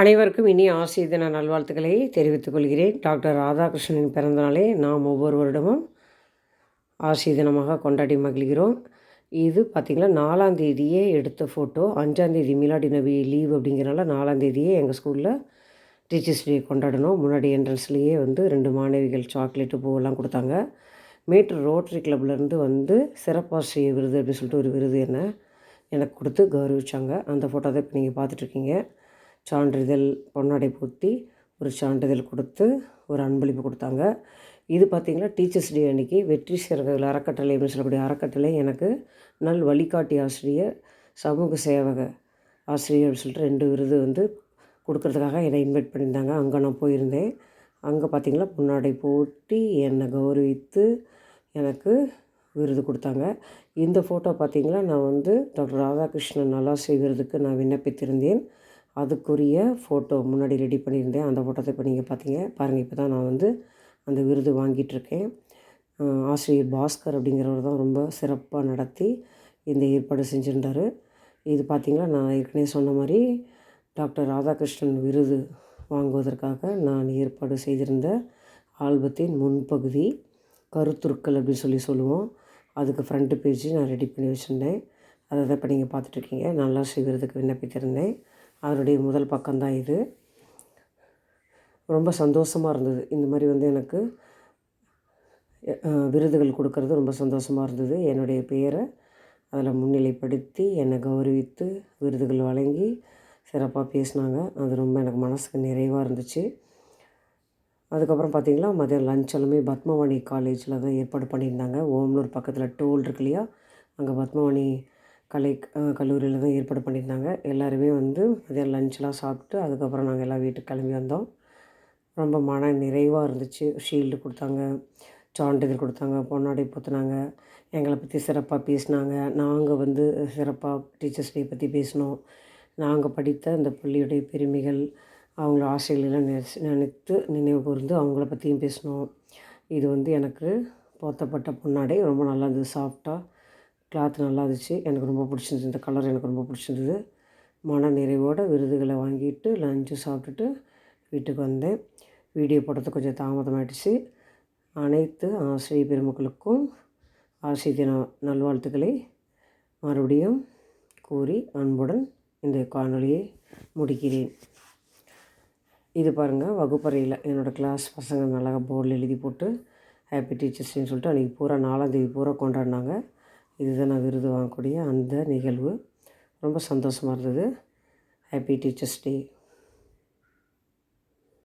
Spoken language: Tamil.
அனைவருக்கும் இனி ஆசிய தின நல்வாழ்த்துக்களை தெரிவித்துக் கொள்கிறேன். டாக்டர் ராதாகிருஷ்ணனின் பிறந்தநாளை நாம் ஒவ்வொரு வருடமும் ஆசிய தினமாக கொண்டாடி மகிழ்கிறோம். இது பார்த்திங்கன்னா நாலாம் தேதியே எடுத்த ஃபோட்டோ அஞ்சாந்தேதி மிலாடி நபி லீவ் அப்படிங்கிறனால நாலாம் தேதியே எங்கள் ஸ்கூலில் டீச்சர்ஸ் டே கொண்டாடணும். முன்னாடி என்ட்ரன்ஸ்லேயே வந்து ரெண்டு மாணவிகள் சாக்லேட்டு பூவெல்லாம் கொடுத்தாங்க. மீட்டர் ரோட்ரி கிளப்லேருந்து வந்து சிறப்பாசிரியர் விருது அப்படின்னு சொல்லிட்டு ஒரு விருது என்ன எனக்கு கொடுத்து கௌரவிச்சாங்க. அந்த ஃபோட்டோ தான் இப்போ நீங்கள் பார்த்துட்ருக்கீங்க சான்றிதழ் பொன்னாடை போட்டி ஒரு சான்றிதழ் கொடுத்து ஒரு அன்பளிப்பு கொடுத்தாங்க. இது பார்த்திங்கன்னா டீச்சர்ஸ் டே அன்றைக்கி வெற்றி சிறகுகள் அறக்கட்டளை அப்படின்னு சொல்லக்கூடிய அறக்கட்டளை எனக்கு நல் வழிகாட்டி ஆசிரியர் சமூக சேவக ஆசிரியர் அப்படின்னு சொல்லிட்டு ரெண்டு விருது வந்து கொடுக்கறதுக்காக என்னை இன்வைட் பண்ணியிருந்தாங்க. அங்கே நான் போயிருந்தேன். அங்கே பார்த்திங்கன்னா பொன்னாடை போட்டி என்னை கௌரவித்து எனக்கு விருது கொடுத்தாங்க. இந்த ஃபோட்டோ பார்த்திங்கன்னா நான் வந்து டாக்டர் ராதாகிருஷ்ணன் நல்லாசை விருதுக்கு நான் விண்ணப்பித்திருந்தேன். அதுக்குரிய ஃபோட்டோ முன்னாடி ரெடி பண்ணியிருந்தேன். அந்த ஃபோட்டோத்தை இப்போ நீங்கள் பார்த்தீங்க பாருங்கள் இப்போ தான் நான் வந்து அந்த விருது வாங்கிட்டுருக்கேன். ஆசிரியர் பாஸ்கர் அப்படிங்கிறவர் தான் ரொம்ப சிறப்பாக நடத்தி இந்த ஏற்பாடு செஞ்சுருந்தார். இது பார்த்திங்கன்னா நான் ஏற்கனவே சொன்ன மாதிரி டாக்டர் ராதாகிருஷ்ணன் விருது வாங்குவதற்காக நான் ஏற்பாடு செய்திருந்த ஆல்பத்தின் முன்பகுதி கருத்துருக்கள் அப்படின்னு சொல்லி சொல்லுவோம். அதுக்கு ஃப்ரண்ட்டு பேஜ் நான் ரெடி பண்ணி வச்சுருந்தேன். அதை தான் இப்போ நீங்கள் பார்த்துட்ருக்கீங்க நல்லா விருதுக்கு விண்ணப்பித்திருந்தேன். அதனுடைய முதல் பக்கம்தான் இது. ரொம்ப சந்தோஷமாக இருந்தது. இந்த மாதிரி வந்து எனக்கு விருதுகள் கொடுக்கறது ரொம்ப சந்தோஷமாக இருந்தது. என்னுடைய பெயரை அதில் முன்னிலைப்படுத்தி என்னை கௌரவித்து விருதுகள் வழங்கி சிறப்பாக பேசினாங்க. அது ரொம்ப எனக்கு மனசுக்கு நிறைவாக இருந்துச்சு. அதுக்கப்புறம் பார்த்திங்கன்னா மதியம் லஞ்ச் எல்லாமே பத்மவாணி காலேஜில் தான் ஏற்பாடு பண்ணியிருந்தாங்க. ஓம்லூர் பக்கத்தில் டோல் இருக்கு இல்லையா அங்கே பத்மவாணி கலை கல்லூரியில் தான் ஏற்பாடு பண்ணியிருந்தாங்க. எல்லோருமே வந்து மதியம் லஞ்செலாம் சாப்பிட்டு அதுக்கப்புறம் நாங்கள் எல்லாம் வீட்டுக்கு கிளம்பி வந்தோம். ரொம்ப மன நிறைவாக இருந்துச்சு. ஷீல்டு கொடுத்தாங்க சான்றிதழ் கொடுத்தாங்க பொன்னாடை பொத்துனாங்க எங்களை பற்றி சிறப்பாக பேசினாங்க. நாங்கள் வந்து சிறப்பாக டீச்சர்ஸ் டே பற்றி பேசினோம். நாங்கள் படித்த அந்த பள்ளியுடைய பெருமைகள் அவங்கள ஆசைகளெல்லாம் நினச்சி நினைத்து நினைவு கூர்ந்து அவங்கள பற்றியும் பேசினோம். இது வந்து எனக்கு போத்தப்பட்ட பொன்னாடை ரொம்ப நல்லா இருந்தது சாஃப்டாக கிளாத் நல்லா இருந்துச்சு எனக்கு ரொம்ப பிடிச்சிருந்தது. இந்த கலர் எனக்கு ரொம்ப பிடிச்சிருந்தது. மன நிறைவோடு விருதுகளை வாங்கிட்டு லஞ்சு சாப்பிட்டுட்டு வீட்டுக்கு வந்தேன். வீடியோ போடுறது கொஞ்சம் தாமதமாகிடுச்சு அனைத்து ஆசிரியர் பெருமக்களுக்கும் ஆசிரிய தின நல்வாழ்த்துக்களை மறுபடியும் கூறி அன்புடன் இந்த காணொலியை முடிக்கிறேன். இது பாருங்கள் வகுப்பறையில் என்னோடய கிளாஸ் பசங்க நல்லா போர்டில் எழுதி போட்டு ஹாப்பி டீச்சர்ஸ்ன்னு சொல்லிட்டு அன்றைக்கி பூரா நாலாந்தேதி பூரா கொண்டாடினாங்க. இதுதான் நான் விருது வாங்கக்கூடிய அந்த நிகழ்வு. ரொம்ப சந்தோஷமாக இருந்தது. Happy teachers day